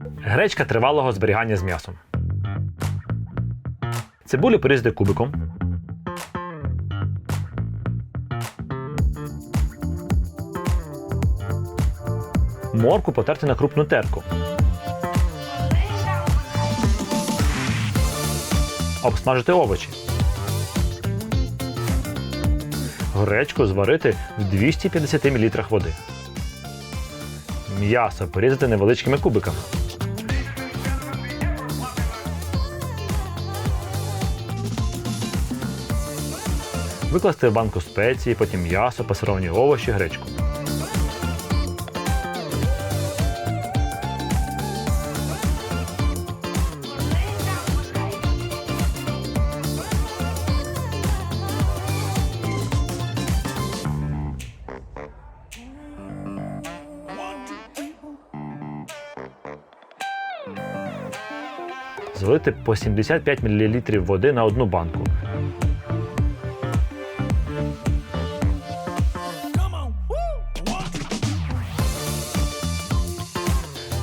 Гречка тривалого зберігання з м'ясом. Цибулю порізати кубиком. Морку потерти на крупну терку. Обсмажити овочі. Гречку зварити в 250 мл води. М'ясо порізати невеличкими кубиками. Викласти в банку спеції, потім м'ясо, пасировані овочі, гречку. Злити по 75 мл води на одну банку.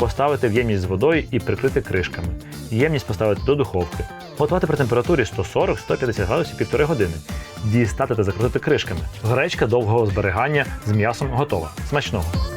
Поставити в ємність з водою і прикрити кришками. Ємність поставити до духовки. Готувати при температурі 140-150 градусів півтори години. Дістати та закрутити кришками. Гречка довгого зберігання з м'ясом готова. Смачного!